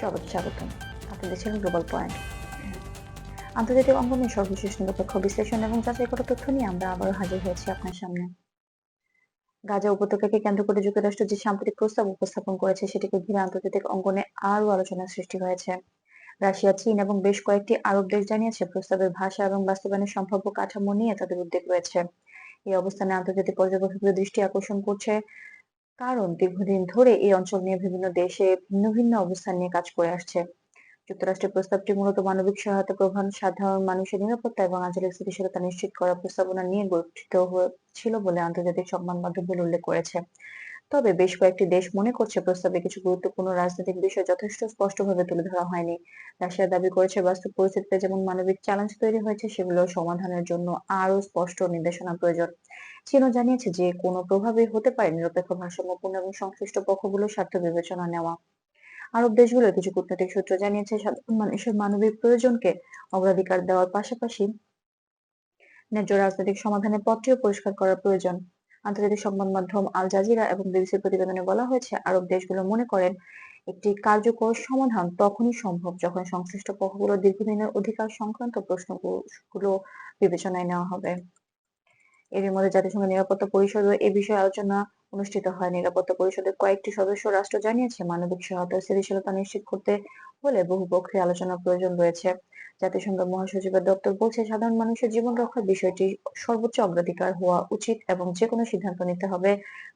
সবাইকে স্বাগতম আপনাদের ছিলেন গ্লোবাল পয়েন্ট আন্তর্জাতিক অঙ্গনে সর্বশেষ নিরপেক্ষ বিশ্লেষণ এবং যাচাই করা তথ্য নিয়ে আমরা আবারও হাজির হয়েছি আপনার সামনে। গাজা উপত্যকাকে কেন্দ্র করে যুক্তরাষ্ট্র যে সাম্প্রতিক প্রস্তাব উপস্থাপন করেছে, সেটিকে ঘিরে আন্তর্জাতিক অঙ্গনে আরও আলোচনার সৃষ্টি হয়েছে। রাশিয়া, চীন এবং বেশ কয়েকটি আরব দেশ জানিয়েছে, প্রস্তাবের ভাষা এবং বাস্তবায়নের সম্ভাব্য কাঠামো নিয়ে তাদের উদ্বেগ রয়েছে। এই অবস্থানে আন্তর্জাতিক পর্যবেক্ষকদের দৃষ্টি আকর্ষণ করছে কারণ দীর্ঘদিন ধরে এই অঞ্চল নিয়ে বিভিন্ন দেশে ভিন্ন ভিন্ন অবস্থান নিয়ে কাজ করে আসছে। যুক্তরাষ্ট্রের প্রস্তাবটি মূলত মানবিক সহায়তা প্রধান, সাধারণ মানুষের নিরাপত্তা এবং আঞ্চলিক স্থিতিশীলতা নিশ্চিত করার প্রস্তাবনা নিয়ে গঠিত হয়েছিল বলে আন্তর্জাতিক সংবাদ মাধ্যমগুলো উল্লেখ করেছে। তবে বেশ কয়েকটি দেশ মনে করছে প্রস্তাবে কিছু গুরুত্বপূর্ণ রাজনৈতিক বিষয় যথেষ্ট স্পষ্টভাবে তুলে ধরা হয়নি। রাশিয়া দাবি করেছে বাস্তব পরিস্থিতিতে যেমন মানবিক চ্যালেঞ্জ তৈরি হয়েছে, সেগুলো সমাধানের জন্য আরও স্পষ্ট নির্দেশনা প্রয়োজন। চীনও জানিয়েছে যে কোনো প্রভাবে হতে পারে নিরপেক্ষ ভারসাম্যপূর্ণ এবং সংশ্লিষ্ট পক্ষগুলোর স্বার্থ বিবেচনা নেওয়া। আরব দেশগুলোর কিছু কূটনৈতিক সূত্র জানিয়েছে, সাধারণ মানুষের মানবিক প্রয়োজনকে অগ্রাধিকার দেওয়ার পাশাপাশি ন্যায্য রাজনৈতিক সমাধানের পথটিও পরিষ্কার করার প্রয়োজন। আন্তর্জাতিক সংবাদ মাধ্যম আল জাজিরা এবং বিবিসির প্রতিবেদনে বলা হয়েছে, আরব দেশগুলো মনে করেন একটি কার্যকর সমাধান তখনই সম্ভব যখন সংশ্লিষ্ট পক্ষগুলোর দীর্ঘদিনের অধিকার সংক্রান্ত প্রশ্নগুলো বিবেচনায় নেওয়া হবে। এরই মধ্যে জাতিসংঘ নিরাপত্তা পরিষদও এ বিষয়ে আলোচনা অনুষ্ঠিত হয়। নিরাপত্তা পরিষদের কয়েকটি সদস্য রাষ্ট্র জানিয়েছে, মানবিক সহায়তা স্থিতিশীলতা নিশ্চিত করতে হলে বহুপক্ষীয় আলোচনার প্রয়োজন রয়েছে। জাতিসংঘের মহাসচিবের দপ্তর বলছে, সাধারণ মানুষের জীবন রক্ষার বিষয়টি সর্বোচ্চ অগ্রাধিকার হওয়া উচিত এবং যে কোনো সিদ্ধান্ত নিতে হবে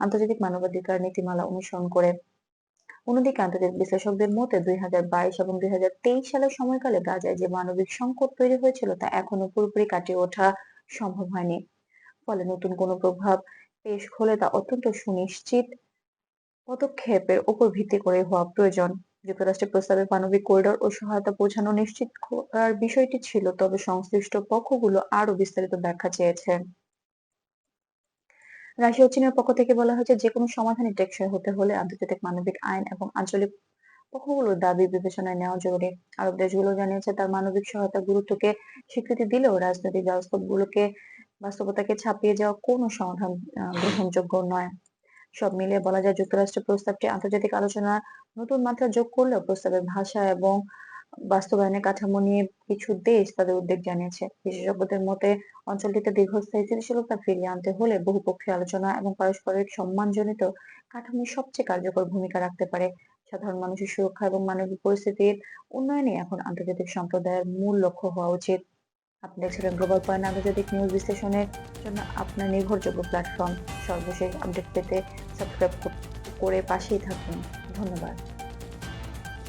আন্তর্জাতিক মানবাধিকার নীতিমালা অনুসরণ করে। অন্যদিকে আন্তর্জাতিক বিশ্লেষকদের মতে, দুই এবং দুই সালের সময়কালে গাজায় যে মানবিক সংকট তৈরি হয়েছিল তা এখনও পুরোপুরি কাটিয়ে ওঠা সম্ভব হয়নি। ফলে নতুন কোনো প্রভাব পেশ হলে তা অত্যন্ত সুনিশ্চিত পদক্ষেপের উপর ভিত্তি করে হওয়া প্রয়োজন। যুক্তরাষ্ট্রের প্রস্তাবে মানবিক করিডোর ও সহায়তা পৌঁছানো নিশ্চিত করার বিষয়টি ছিল, তবে সংশ্লিষ্ট পক্ষগুলো আরও বিস্তারিত ব্যাখ্যা চেয়েছে। রাশিয়া ও চীনের পক্ষ থেকে বলা হয়েছে যে কোনো সমাধানই টেকসই হতে হলে আন্তর্জাতিক মানবিক আইন এবং আঞ্চলিক পক্ষগুলোর দাবি বিবেচনায় নেওয়া জরুরি। আরব দেশগুলো জানিয়েছে, তার মানবিক সহায়তা গুরুত্বকে স্বীকৃতি দিলেও রাজনৈতিক ব্যবস্থাগুলোকে বাস্তবতাকে ছাপিয়ে যাওয়া কোনো সমাধান গ্রহণযোগ্য নয়। সব মিলিয়ে বলা যায় যুক্তরাষ্ট্রের প্রস্তাবটি আন্তর্জাতিক আলোচনার নতুন মাত্রা যোগ করলেও প্রস্তাবের ভাষা এবং বাস্তবায়নের কাঠামো নিয়ে কিছু দেশ তাদের উদ্বেগ জানিয়েছে। বিশেষজ্ঞদের মতে, অঞ্চলটিতে দীর্ঘস্থায়ী স্থিতিশীলতা ফিরিয়ে আনতে হলে বহুপক্ষীয় আলোচনা এবং পারস্পরিক সম্মানজনিত কাঠামো সবচেয়ে কার্যকর ভূমিকা রাখতে পারে। সাধারণ মানুষের সুরক্ষা এবং মানবিক পরিস্থিতির উন্নয়নে এখন আন্তর্জাতিক সম্প্রদায়ের মূল লক্ষ্য হওয়া উচিত। আপনি দেখছিলেন গ্লোবাল পয়েন্ট আন্তর্জাতিক নিউজ বিশ্লেষণের জন্য আপনার নির্ভরযোগ্য প্ল্যাটফর্ম সর্বশেষ আপডেট পেতে সাবস্ক্রাইব করে পাশেই থাকুন। ধন্যবাদ।